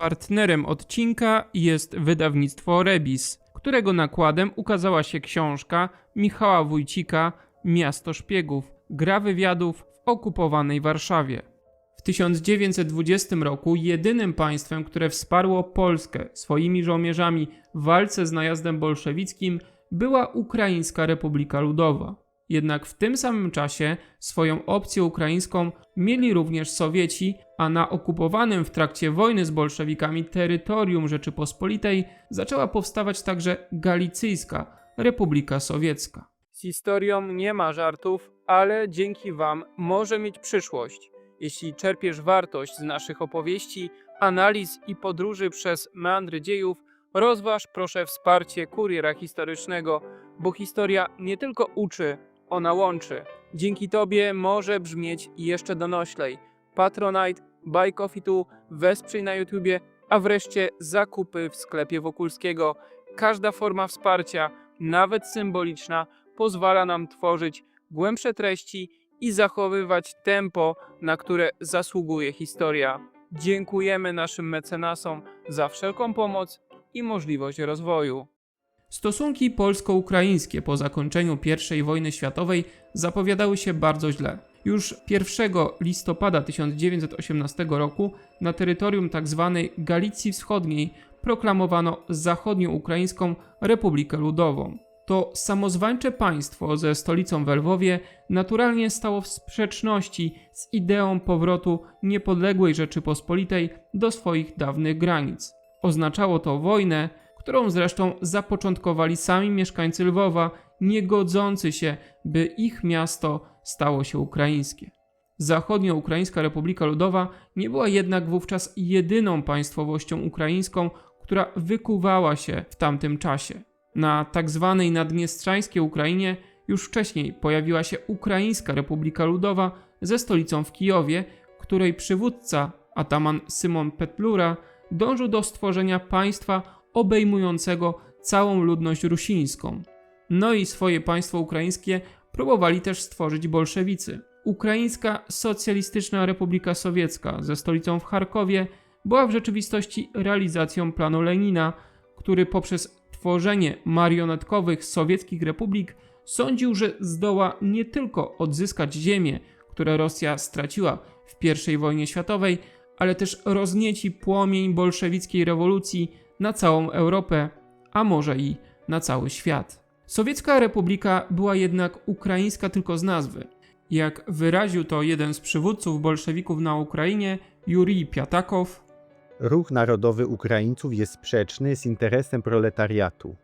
Partnerem odcinka jest wydawnictwo Rebis, którego nakładem ukazała się książka Michała Wójcika Miasto Szpiegów Gra wywiadów w okupowanej Warszawie. W 1920 roku jedynym państwem, które wsparło Polskę swoimi żołnierzami w walce z najazdem bolszewickim była Ukraińska Republika Ludowa. Jednak w tym samym czasie swoją opcję ukraińską mieli również Sowieci, a na okupowanym w trakcie wojny z bolszewikami terytorium Rzeczypospolitej zaczęła powstawać także Galicyjska Republika Sowiecka. Z historią nie ma żartów, ale dzięki Wam może mieć przyszłość. Jeśli czerpiesz wartość z naszych opowieści, analiz i podróży przez meandry dziejów, rozważ proszę wsparcie kuriera historycznego, bo historia nie tylko uczy, ona łączy. Dzięki Tobie może brzmieć jeszcze donoślej. Patronite, Buy Coffee Tu, wesprzyj na YouTubie, a wreszcie zakupy w sklepie Wokulskiego. Każda forma wsparcia, nawet symboliczna, pozwala nam tworzyć głębsze treści i zachowywać tempo, na które zasługuje historia. Dziękujemy naszym mecenasom za wszelką pomoc i możliwość rozwoju. Stosunki polsko-ukraińskie po zakończeniu I wojny światowej zapowiadały się bardzo źle. Już 1 listopada 1918 roku na terytorium tzw. Galicji Wschodniej proklamowano Zachodnioukraińską Republikę Ludową. To samozwańcze państwo ze stolicą w Lwowie naturalnie stało w sprzeczności z ideą powrotu niepodległej Rzeczypospolitej do swoich dawnych granic. Oznaczało to wojnę, którą zresztą zapoczątkowali sami mieszkańcy Lwowa, nie godzący się, by ich miasto stało się ukraińskie. Zachodnioukraińska Republika Ludowa nie była jednak wówczas jedyną państwowością ukraińską, która wykuwała się w tamtym czasie. Na tak zwanej naddniestrzańskiej Ukrainie już wcześniej pojawiła się Ukraińska Republika Ludowa ze stolicą w Kijowie, której przywódca, ataman Symon Petlura, dążył do stworzenia państwa obejmującego całą ludność rusińską. No i swoje państwo ukraińskie próbowali też stworzyć bolszewicy. Ukraińska Socjalistyczna Republika Sowiecka ze stolicą w Charkowie była w rzeczywistości realizacją planu Lenina, który poprzez tworzenie marionetkowych sowieckich republik sądził, że zdoła nie tylko odzyskać ziemię, które Rosja straciła w I wojnie światowej, ale też roznieci płomień bolszewickiej rewolucji na całą Europę, a może i na cały świat. Sowiecka Republika była jednak ukraińska tylko z nazwy. Jak wyraził to jeden z przywódców bolszewików na Ukrainie, Jurij Piatakow, Ruch narodowy Ukraińców jest sprzeczny z interesem proletariatu.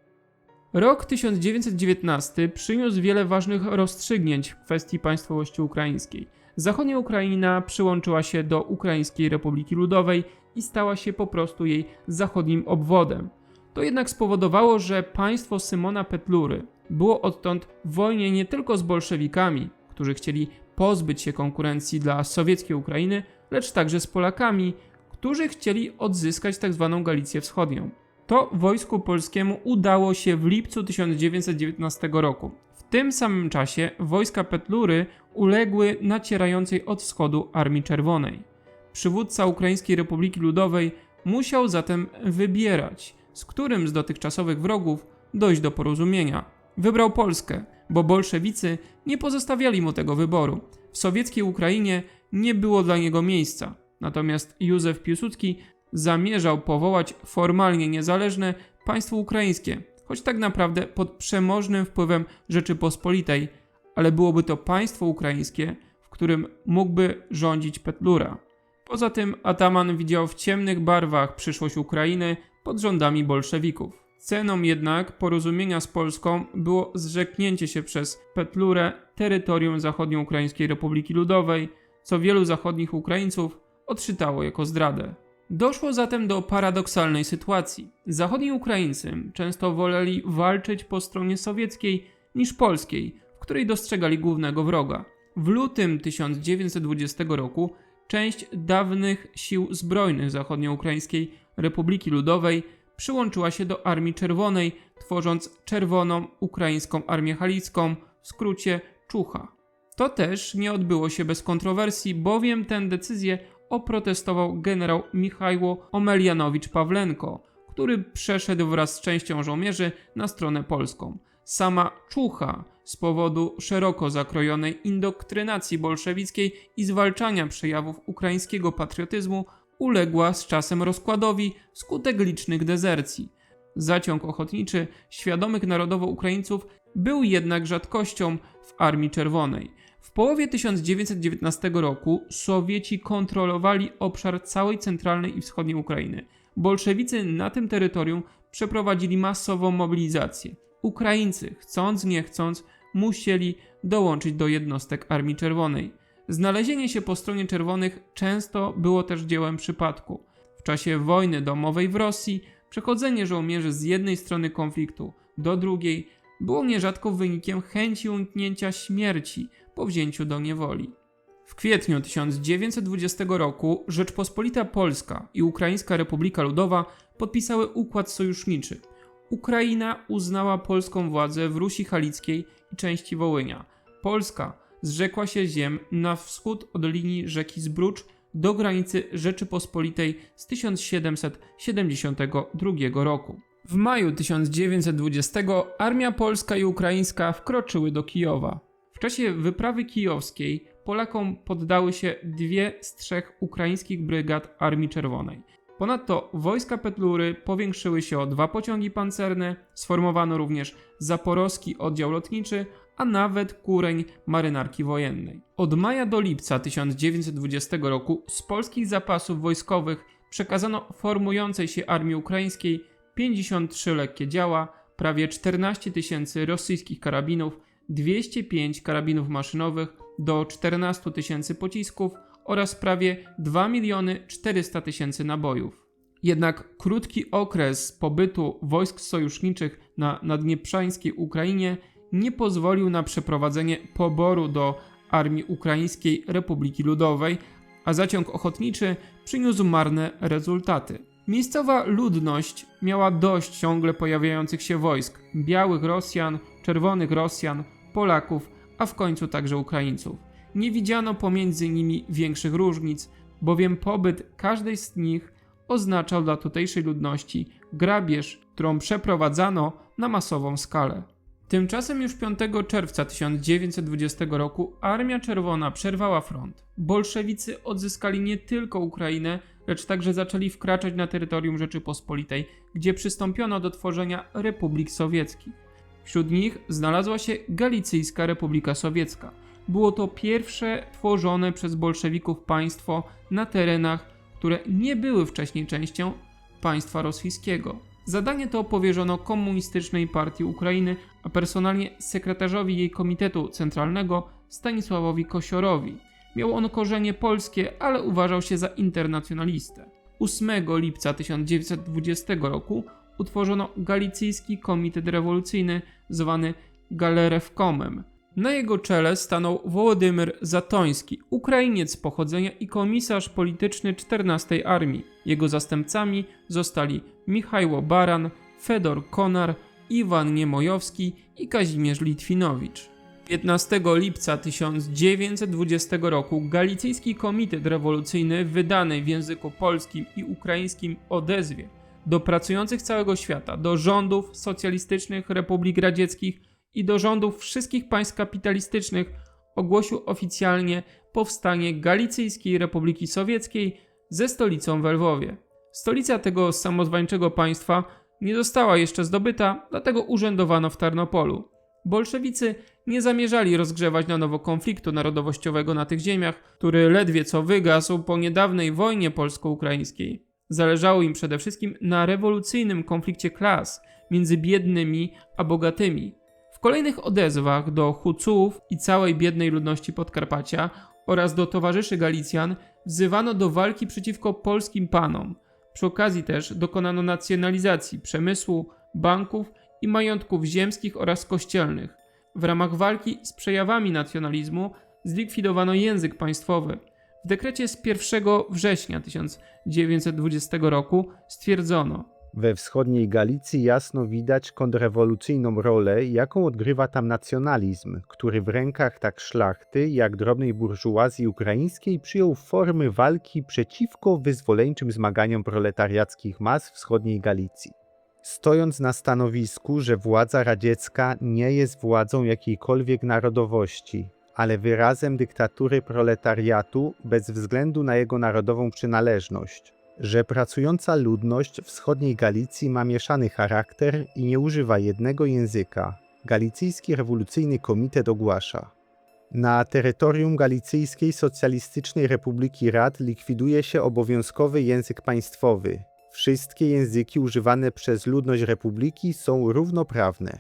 Rok 1919 przyniósł wiele ważnych rozstrzygnięć w kwestii państwowości ukraińskiej. Zachodnia Ukraina przyłączyła się do Ukraińskiej Republiki Ludowej i stała się po prostu jej zachodnim obwodem. To jednak spowodowało, że państwo Symona Petlury było odtąd w wojnie nie tylko z bolszewikami, którzy chcieli pozbyć się konkurencji dla sowieckiej Ukrainy, lecz także z Polakami, którzy chcieli odzyskać tzw. Galicję Wschodnią. To wojsku polskiemu udało się w lipcu 1919 roku. W tym samym czasie wojska Petlury uległy nacierającej od wschodu Armii Czerwonej. Przywódca Ukraińskiej Republiki Ludowej musiał zatem wybierać, z którym z dotychczasowych wrogów dojść do porozumienia. Wybrał Polskę, bo bolszewicy nie pozostawiali mu tego wyboru. W sowieckiej Ukrainie nie było dla niego miejsca. Natomiast Józef Piłsudski zamierzał powołać formalnie niezależne państwo ukraińskie, choć tak naprawdę pod przemożnym wpływem Rzeczypospolitej, ale byłoby to państwo ukraińskie, w którym mógłby rządzić Petlura. Poza tym Ataman widział w ciemnych barwach przyszłość Ukrainy pod rządami bolszewików. Ceną jednak porozumienia z Polską było zrzeknięcie się przez Petlurę terytorium zachodnioukraińskiej Republiki Ludowej, co wielu zachodnich Ukraińców odczytało jako zdradę. Doszło zatem do paradoksalnej sytuacji. Zachodni Ukraińcy często woleli walczyć po stronie sowieckiej niż polskiej, w której dostrzegali głównego wroga. W lutym 1920 roku część dawnych sił zbrojnych zachodnioukraińskiej Republiki Ludowej przyłączyła się do Armii Czerwonej, tworząc Czerwoną Ukraińską Armię Halicką, w skrócie Czucha. To też nie odbyło się bez kontrowersji, bowiem tę decyzję oprotestował generał Michajło Omelianowicz Pawlenko, który przeszedł wraz z częścią żołnierzy na stronę polską. Sama Czucha z powodu szeroko zakrojonej indoktrynacji bolszewickiej i zwalczania przejawów ukraińskiego patriotyzmu uległa z czasem rozkładowi wskutek licznych dezercji. Zaciąg ochotniczy świadomych narodowo Ukraińców był jednak rzadkością w Armii Czerwonej. W połowie 1919 roku Sowieci kontrolowali obszar całej centralnej i wschodniej Ukrainy. Bolszewicy na tym terytorium przeprowadzili masową mobilizację. Ukraińcy, chcąc nie chcąc, musieli dołączyć do jednostek Armii Czerwonej. Znalezienie się po stronie czerwonych często było też dziełem przypadku. W czasie wojny domowej w Rosji przechodzenie żołnierzy z jednej strony konfliktu do drugiej było nierzadko wynikiem chęci uniknięcia śmierci po wzięciu do niewoli. W kwietniu 1920 roku Rzeczpospolita Polska i Ukraińska Republika Ludowa podpisały układ sojuszniczy. Ukraina uznała polską władzę w Rusi Halickiej i części Wołynia. Polska zrzekła się ziem na wschód od linii rzeki Zbrucz do granicy Rzeczypospolitej z 1772 roku. W maju 1920 armia polska i ukraińska wkroczyły do Kijowa. W czasie wyprawy kijowskiej Polakom poddały się dwie z trzech ukraińskich brygad Armii Czerwonej. Ponadto wojska Petlury powiększyły się o dwa pociągi pancerne, sformowano również zaporowski oddział lotniczy, a nawet kureń marynarki wojennej. Od maja do lipca 1920 roku z polskich zapasów wojskowych przekazano formującej się armii ukraińskiej 53 lekkie działa, prawie 14 tysięcy rosyjskich karabinów, 205 karabinów maszynowych, do 14 tysięcy pocisków oraz prawie 2 miliony 400 tysięcy nabojów. Jednak krótki okres pobytu wojsk sojuszniczych na naddnieprzańskiej Ukrainie nie pozwolił na przeprowadzenie poboru do Armii Ukraińskiej Republiki Ludowej, a zaciąg ochotniczy przyniósł marne rezultaty. Miejscowa ludność miała dość ciągle pojawiających się wojsk białych Rosjan, czerwonych Rosjan, Polaków, a w końcu także Ukraińców. Nie widziano pomiędzy nimi większych różnic, bowiem pobyt każdej z nich oznaczał dla tutejszej ludności grabież, którą przeprowadzano na masową skalę. Tymczasem już 5 czerwca 1920 roku Armia Czerwona przerwała front. Bolszewicy odzyskali nie tylko Ukrainę, lecz także zaczęli wkraczać na terytorium Rzeczypospolitej, gdzie przystąpiono do tworzenia republik sowieckich. Wśród nich znalazła się Galicyjska Republika Sowiecka. Było to pierwsze tworzone przez bolszewików państwo na terenach, które nie były wcześniej częścią państwa rosyjskiego. Zadanie to powierzono Komunistycznej Partii Ukrainy, a personalnie sekretarzowi jej Komitetu Centralnego Stanisławowi Kosiorowi. Miał on korzenie polskie, ale uważał się za internacjonalistę. 8 lipca 1920 roku utworzono Galicyjski Komitet Rewolucyjny, zwany Galerewkomem. Na jego czele stanął Wołodymyr Zatoński, Ukrainiec pochodzenia i komisarz polityczny 14 Armii. Jego zastępcami zostali Michajło Baran, Fedor Konar, Iwan Niemojowski i Kazimierz Litwinowicz. 15 lipca 1920 roku Galicyjski Komitet Rewolucyjny, wydany w języku polskim i ukraińskim odezwie do pracujących całego świata, do rządów socjalistycznych republik radzieckich i do rządów wszystkich państw kapitalistycznych, ogłosił oficjalnie powstanie Galicyjskiej Republiki Sowieckiej ze stolicą w Lwowie. Stolica tego samozwańczego państwa nie została jeszcze zdobyta, dlatego urzędowano w Tarnopolu. Bolszewicy nie zamierzali rozgrzewać na nowo konfliktu narodowościowego na tych ziemiach, który ledwie co wygasł po niedawnej wojnie polsko-ukraińskiej. Zależało im przede wszystkim na rewolucyjnym konflikcie klas między biednymi a bogatymi. W kolejnych odezwach do Hucułów i całej biednej ludności Podkarpacia oraz do towarzyszy Galicjan wzywano do walki przeciwko polskim panom. Przy okazji też dokonano nacjonalizacji przemysłu, banków i majątków ziemskich oraz kościelnych. W ramach walki z przejawami nacjonalizmu zlikwidowano język państwowy. W dekrecie z 1 września 1920 roku stwierdzono: We wschodniej Galicji jasno widać kontrrewolucyjną rolę, jaką odgrywa tam nacjonalizm, który w rękach tak szlachty jak drobnej burżuazji ukraińskiej przyjął formy walki przeciwko wyzwoleńczym zmaganiom proletariackich mas wschodniej Galicji. Stojąc na stanowisku, że władza radziecka nie jest władzą jakiejkolwiek narodowości, ale wyrazem dyktatury proletariatu bez względu na jego narodową przynależność, że pracująca ludność wschodniej Galicji ma mieszany charakter i nie używa jednego języka, Galicyjski Rewolucyjny Komitet ogłasza. Na terytorium Galicyjskiej Socjalistycznej Republiki Rad likwiduje się obowiązkowy język państwowy. Wszystkie języki używane przez ludność republiki są równoprawne.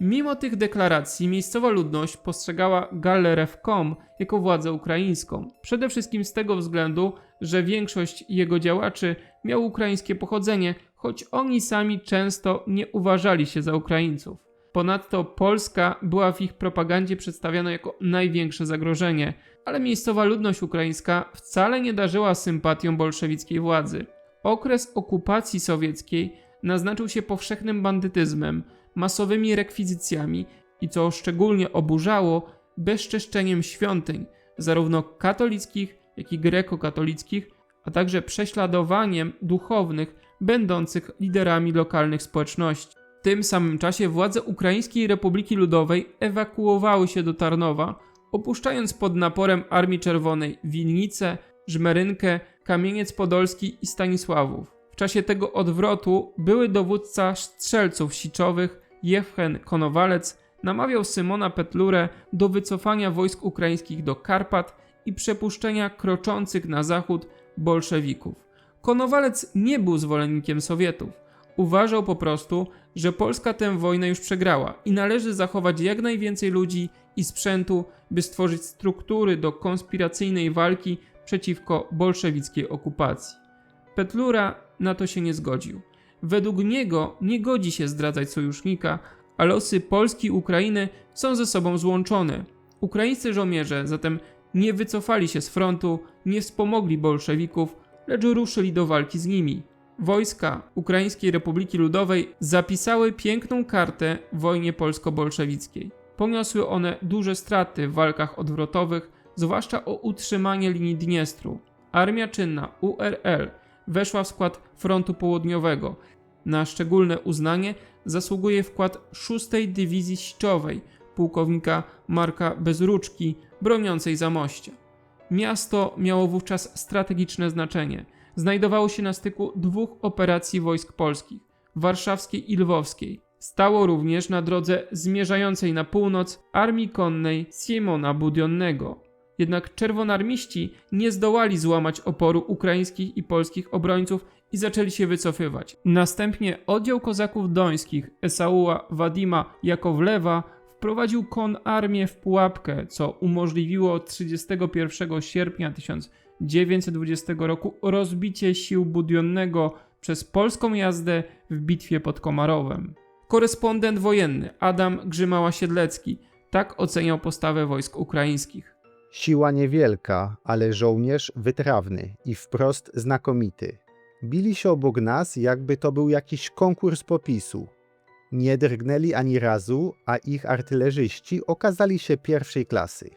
Mimo tych deklaracji miejscowa ludność postrzegała Gallerewkom jako władzę ukraińską. Przede wszystkim z tego względu, że większość jego działaczy miał ukraińskie pochodzenie, choć oni sami często nie uważali się za Ukraińców. Ponadto Polska była w ich propagandzie przedstawiana jako największe zagrożenie, ale miejscowa ludność ukraińska wcale nie darzyła sympatią bolszewickiej władzy. Okres okupacji sowieckiej naznaczył się powszechnym bandytyzmem, masowymi rekwizycjami i co szczególnie oburzało, bezczeszczeniem świątyń, zarówno katolickich, jak i grekokatolickich, a także prześladowaniem duchownych będących liderami lokalnych społeczności. W tym samym czasie władze Ukraińskiej Republiki Ludowej ewakuowały się do Tarnowa, opuszczając pod naporem Armii Czerwonej Winnicę, Żmerynkę, Kamieniec Podolski i Stanisławów. W czasie tego odwrotu były dowódca strzelców siczowych Jewchen Konowalec namawiał Symona Petlurę do wycofania wojsk ukraińskich do Karpat i przepuszczenia kroczących na zachód bolszewików. Konowalec nie był zwolennikiem Sowietów. Uważał po prostu, że Polska tę wojnę już przegrała i należy zachować jak najwięcej ludzi i sprzętu, by stworzyć struktury do konspiracyjnej walki przeciwko bolszewickiej okupacji. Petlura na to się nie zgodził. Według niego nie godzi się zdradzać sojusznika, a losy Polski i Ukrainy są ze sobą złączone. Ukraińscy żołnierze zatem nie wycofali się z frontu, nie wspomogli bolszewików, lecz ruszyli do walki z nimi. Wojska Ukraińskiej Republiki Ludowej zapisały piękną kartę w wojnie polsko-bolszewickiej. Poniosły one duże straty w walkach odwrotowych, zwłaszcza o utrzymanie linii Dniestru. Armia czynna URL weszła w skład frontu południowego. Na szczególne uznanie zasługuje wkład 6 Dywizji Siczowej pułkownika Marka Bezruczki broniącej Zamościa. Miasto miało wówczas strategiczne znaczenie. Znajdowało się na styku dwóch operacji wojsk polskich warszawskiej i lwowskiej. Stało również na drodze zmierzającej na północ armii konnej Siemona Budionnego. Jednak czerwonarmiści nie zdołali złamać oporu ukraińskich i polskich obrońców i zaczęli się wycofywać. Następnie oddział kozaków dońskich Esaua Wadima Jakowlewa wprowadził konarmię w pułapkę, co umożliwiło 31 sierpnia 1920 roku rozbicie sił Budionnego przez polską jazdę w bitwie pod Komarowem. Korespondent wojenny Adam Grzymała-Siedlecki tak oceniał postawę wojsk ukraińskich. Siła niewielka, ale żołnierz wytrawny i wprost znakomity. Bili się obok nas, jakby to był jakiś konkurs popisu. Nie drgnęli ani razu, a ich artylerzyści okazali się pierwszej klasy.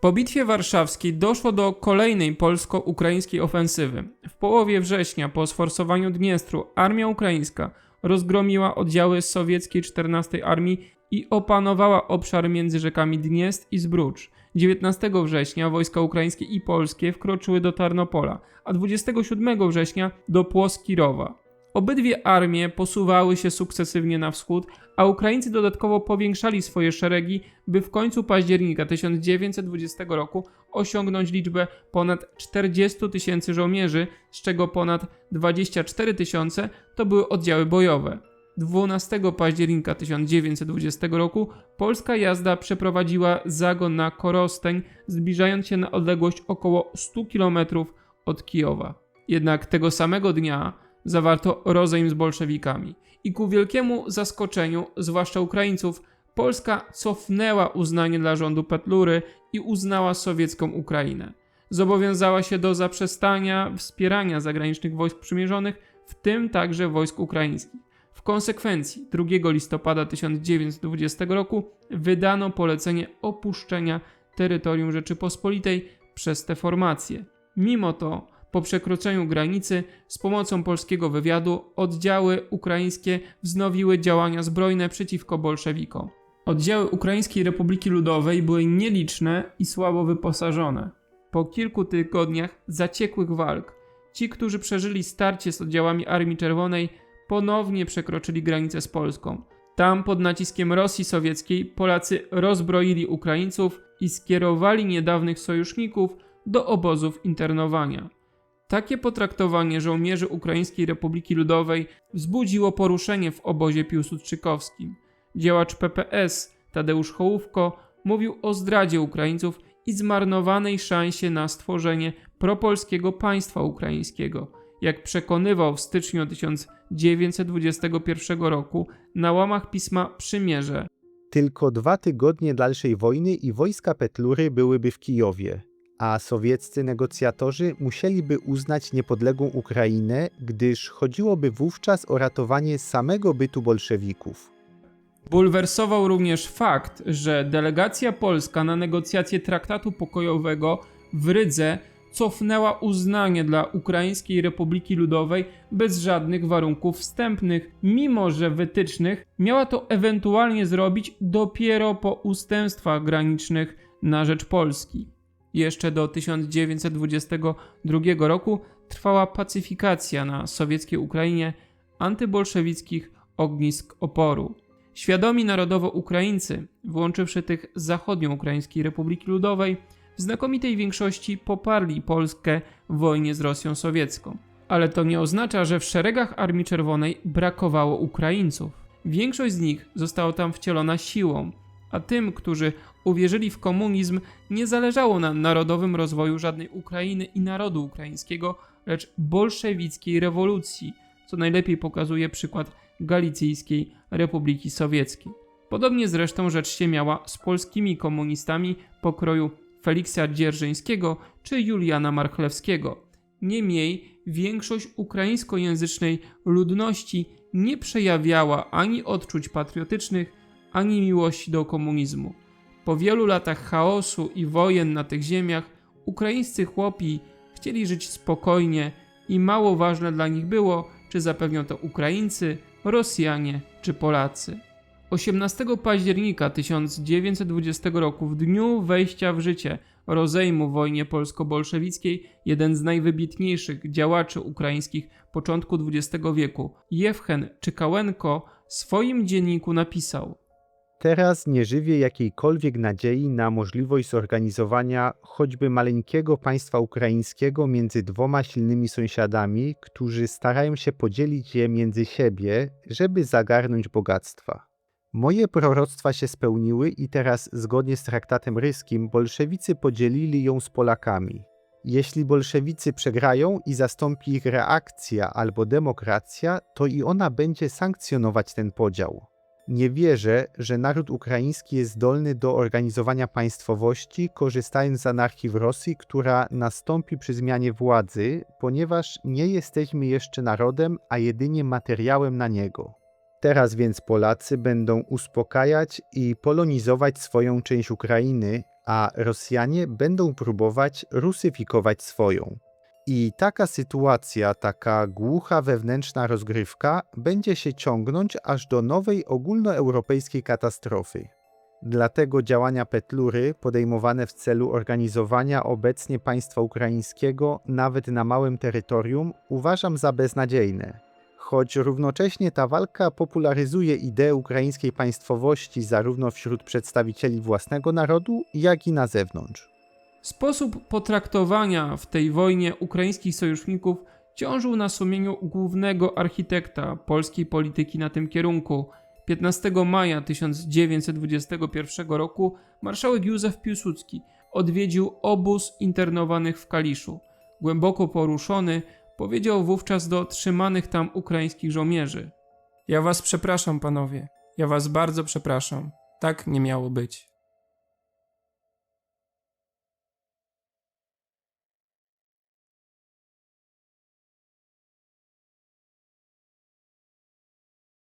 Po bitwie warszawskiej doszło do kolejnej polsko-ukraińskiej ofensywy. W połowie września po sforsowaniu Dniestru armia ukraińska rozgromiła oddziały sowieckiej 14 Armii i opanowała obszar między rzekami Dniestr i Zbrucz. 19 września wojska ukraińskie i polskie wkroczyły do Tarnopola, a 27 września do Płoskirowa. Obydwie armie posuwały się sukcesywnie na wschód, a Ukraińcy dodatkowo powiększali swoje szeregi, by w końcu października 1920 roku osiągnąć liczbę ponad 40 tysięcy żołnierzy, z czego ponad 24 tysiące to były oddziały bojowe. 12 października 1920 roku polska jazda przeprowadziła zagon na Korosteń, zbliżając się na odległość około 100 km od Kijowa. Jednak tego samego dnia zawarto rozejm z bolszewikami i ku wielkiemu zaskoczeniu, zwłaszcza Ukraińców, Polska cofnęła uznanie dla rządu Petlury i uznała sowiecką Ukrainę. zobowiązała się do zaprzestania wspierania zagranicznych wojsk przymierzonych, w tym także wojsk ukraińskich. W konsekwencji 2 listopada 1920 roku wydano polecenie opuszczenia terytorium Rzeczypospolitej przez te formacje. Mimo to, po przekroczeniu granicy, z pomocą polskiego wywiadu, oddziały ukraińskie wznowiły działania zbrojne przeciwko bolszewikom. Oddziały Ukraińskiej Republiki Ludowej były nieliczne i słabo wyposażone. Po kilku tygodniach zaciekłych walk, ci, którzy przeżyli starcie z oddziałami Armii Czerwonej, ponownie przekroczyli granicę z Polską. Tam pod naciskiem Rosji Sowieckiej Polacy rozbroili Ukraińców i skierowali niedawnych sojuszników do obozów internowania. Takie potraktowanie żołnierzy Ukraińskiej Republiki Ludowej wzbudziło poruszenie w obozie piłsudczykowskim. Działacz PPS Tadeusz Hołówko mówił o zdradzie Ukraińców i zmarnowanej szansie na stworzenie propolskiego państwa ukraińskiego. Jak przekonywał w styczniu 1921 roku na łamach pisma Przymierze, Tylko dwa tygodnie dalszej wojny i wojska Petlury byłyby w Kijowie, a sowieccy negocjatorzy musieliby uznać niepodległą Ukrainę, gdyż chodziłoby wówczas o ratowanie samego bytu bolszewików. Bulwersował również fakt, że delegacja polska na negocjacje traktatu pokojowego w Rydze cofnęła uznanie dla Ukraińskiej Republiki Ludowej bez żadnych warunków wstępnych, mimo że wytycznych miała to ewentualnie zrobić dopiero po ustępstwach granicznych na rzecz Polski. Jeszcze do 1922 roku trwała pacyfikacja na sowieckiej Ukrainie antybolszewickich ognisk oporu. Świadomi narodowo Ukraińcy, włączywszy tych zachodnioukraińskiej Republiki Ludowej, w znakomitej większości poparli Polskę w wojnie z Rosją sowiecką. Ale to nie oznacza, że w szeregach Armii Czerwonej brakowało Ukraińców. Większość z nich została tam wcielona siłą, a tym, którzy uwierzyli w komunizm, nie zależało na narodowym rozwoju żadnej Ukrainy i narodu ukraińskiego, lecz bolszewickiej rewolucji, co najlepiej pokazuje przykład Galicyjskiej Republiki Sowieckiej. Podobnie zresztą rzecz się miała z polskimi komunistami pokroju Feliksa Dzierżyńskiego czy Juliana Marchlewskiego. Niemniej większość ukraińskojęzycznej ludności nie przejawiała ani odczuć patriotycznych, ani miłości do komunizmu. Po wielu latach chaosu i wojen na tych ziemiach, ukraińscy chłopi chcieli żyć spokojnie i mało ważne dla nich było, czy zapewnią to Ukraińcy, Rosjanie czy Polacy. 18 października 1920 roku, w dniu wejścia w życie rozejmu wojnie polsko-bolszewickiej, jeden z najwybitniejszych działaczy ukraińskich początku XX wieku, Jewchen Czykałenko, w swoim dzienniku napisał: Teraz nie żywię jakiejkolwiek nadziei na możliwość zorganizowania choćby maleńkiego państwa ukraińskiego między dwoma silnymi sąsiadami, którzy starają się podzielić je między siebie, żeby zagarnąć bogactwa. Moje proroctwa się spełniły i teraz, zgodnie z traktatem ryskim, bolszewicy podzielili ją z Polakami. Jeśli bolszewicy przegrają i zastąpi ich reakcja albo demokracja, to i ona będzie sankcjonować ten podział. Nie wierzę, że naród ukraiński jest zdolny do organizowania państwowości, korzystając z anarchii w Rosji, która nastąpi przy zmianie władzy, ponieważ nie jesteśmy jeszcze narodem, a jedynie materiałem na niego. Teraz więc Polacy będą uspokajać i polonizować swoją część Ukrainy, a Rosjanie będą próbować rusyfikować swoją. I taka sytuacja, taka głucha wewnętrzna rozgrywka będzie się ciągnąć aż do nowej ogólnoeuropejskiej katastrofy. Dlatego działania Petlury podejmowane w celu organizowania obecnie państwa ukraińskiego nawet na małym terytorium uważam za beznadziejne. Choć równocześnie ta walka popularyzuje ideę ukraińskiej państwowości zarówno wśród przedstawicieli własnego narodu, jak i na zewnątrz. Sposób potraktowania w tej wojnie ukraińskich sojuszników ciążył na sumieniu głównego architekta polskiej polityki na tym kierunku. 15 maja 1921 roku marszałek Józef Piłsudski odwiedził obóz internowanych w Kaliszu. Głęboko poruszony, powiedział wówczas do trzymanych tam ukraińskich żołnierzy: Ja was przepraszam, panowie. Ja was bardzo przepraszam. Tak nie miało być.